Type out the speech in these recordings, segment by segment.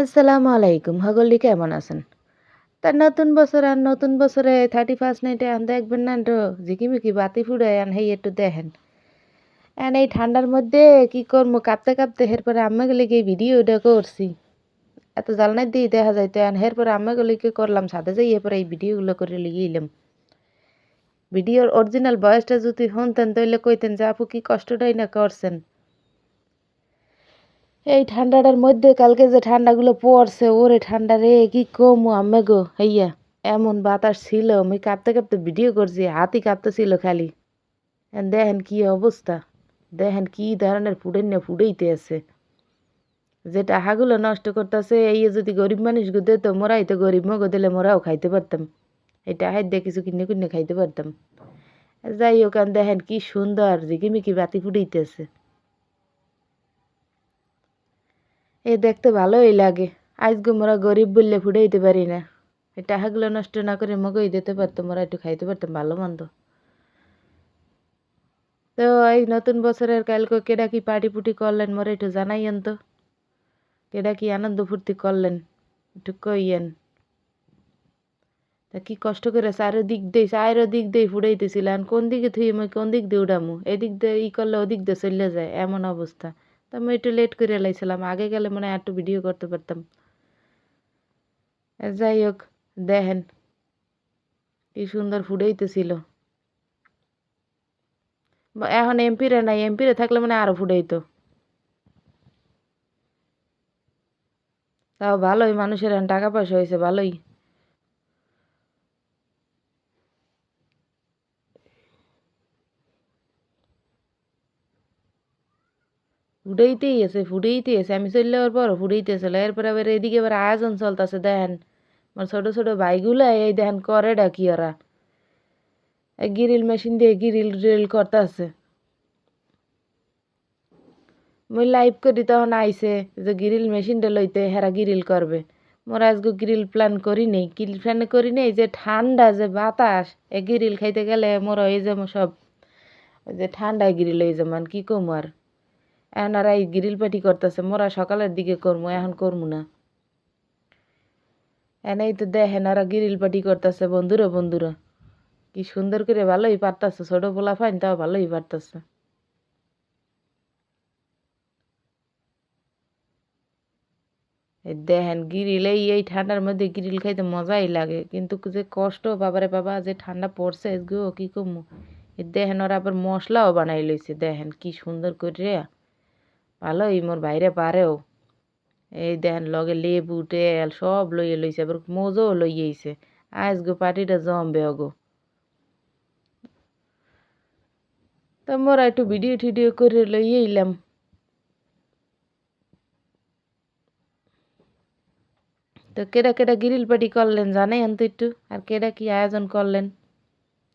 আসসালামু আলাইকুম। হগলি কেমন আছেন? তা নতুন বছর আর নতুন বছরে থার্টি ফার্স্ট নাইটে আন দেখবেন না তো, ঝিকিমিকি বাতি ফুড়ে আন হেই একটু দেখেন। এন এই ঠান্ডার মধ্যে কি করব, কাঁপতে কাঁপতে এরপরে আম্মা গেলে গিয়ে ভিডিওটা করছি। এত জ্বালনার দিয়ে দেখা যাইতো এন এরপরে আম্মা গেলে কি করলাম, সাথে যাই এরপরে এই ভিডিওগুলো করে লিগিলাম ভিডিওর অরিজিনাল বয়সটা যদি শুনতেন তাহলে কইতেন যে, আপু, কি কষ্টটাই না করছেন? এই ঠান্ডাটার মধ্যে কালকে যে ঠান্ডাগুলো পড়ছে, ওরে ঠান্ডা রে, কি কমু আম্মে গো? হইয়া, এমন বাতাস ছিল, আমি কাঁপতে কাঁপতে ভিডিও করছি হাতি কাঁপতেছিল খালি। দেখেন কি অবস্থা, দেখেন কি ধরনের ফুডেন না ফুডেইতে আছে। যে টাকাগুলো নষ্ট করতেছে, এই যদি গরিব মানুষগুলো দিত, মোরাই তো গরিব, মগো দিলে মোরাও খাইতে পারতাম। এই টাকার দিয়ে কিছু কিনে কিনে খাইতে পারতাম। যাই হোক দেখেন কি সুন্দর, ঝিকিমিকি বাতি ফুটাইতেছে এ দেখতে ভালোই লাগে। আজকে মোরা গরিব বললে ফুটাইতে পারি না। এই টাকাগুলো নষ্ট না করে মগই দিতে পারতাম মোরা একটু খাইতে পারতাম, ভালো মন্দ। তো এই নতুন বছরের কালকে কেডা কি পার্টি পুটি করলেন, মোরা একটু জানাইয়েন তো কেডা কি আনন্দ ফুর্তি করলেন, একটু কইয়েন। তা কি কষ্ট করে চারিদিক দিয়ে চারিদিক দিয়ে ফুটাইতেছিলেন কোন দিকে থুই আমি কোন দিক দিয়ে উড়ামু? এদিক দিয়ে ই করলে ওদিক দিয়ে চলে যায়, এমন অবস্থা। তো আমি একটু লেট করে লাইছিলাম। আগে গেলে মনে হয় একটু ভিডিও করতে পারতাম। যাই হোক, দেখেন কি সুন্দর ফুটাইতেছিল এখন এমপিরে নাই এমপিরে থাকলে মানে আরও ফুটাইতো তাও ভালোই, মানুষের টাকা পয়সা হয়েছে ভালোই। ফুটাইতেই আছে ফুটাইতেই আছে। আমি চলে যাওয়ার পর ফুটাইতেছিল এরপরে আবার এদিকে আবার আয়োজন চলতেছে, দেখেন। আমার ছোটো ছোটো ভাইগুলা এই দেখেন করে ডাকি ওরা। গিরিল মেশিন দিয়ে গিরিল রিল করতেছে। মই লাইভ করি, তখন আইসে যে গ্রিল মেশিনটা লইতে হেরা গিরিল করবে। মোরা আজকে গ্রিল প্ল্যান করি নেই গ্রিল প্ল্যান করি নেই যে ঠান্ডা যে বাতাস এ গ্রিল খাইতে গেলে মোরা এই যেমন সব। যে ঠান্ডায় গ্রিল এই যেমন কি কম এখন এই গ্রিল পাটি করতেছে, মোরা সকালের দিকে করব এখন করব না। এনেই তো দেখেন আর গ্রিল পাটি করতেছে, বন্ধুরা বন্ধুরা। কি সুন্দর করে ভালোই পারতাছে, ছোট পোলা ফাইন, তাও ভালোই পারতাছে। দেখেন গিরিল এই এই ঠান্ডার মধ্যে গিরিল খাইতে মজাই লাগে, কিন্তু যে কষ্ট বাবারে বাবা, যে ঠান্ডা পড়ছে গো কি কমু দেখেন, ওরা আবার মশলাও বানাই লইছে, দেখেন কি সুন্দর করে ভালোই, মোর বাইরে পারেও। এই দেখেন লগে লেবু, তেল সব লইয়ে লইছে, আবার মজও লইয়েছে আজ গো পার্টিটা জমবে গো তো মোরা একটু ভিডিও টিডিও করে লইয়ে এলাম তো কেডা কেডা গ্রিল পার্টি করলেন জানেন তো একটু? আর কেডা কি আয়োজন করলেন?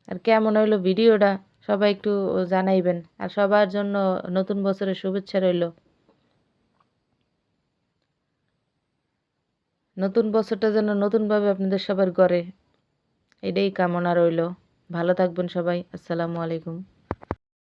আর কেমন হইল ভিডিওটা? সবাই একটু জানাইবেন। আর সবার জন্য নতুন বছরের শুভেচ্ছা রইল। নতুন বছরটা যেন নতুনভাবে আপনাদের সবার করে এটাই কামনা রইল। ভালো থাকবেন সবাই। আসসালামু আলাইকুম।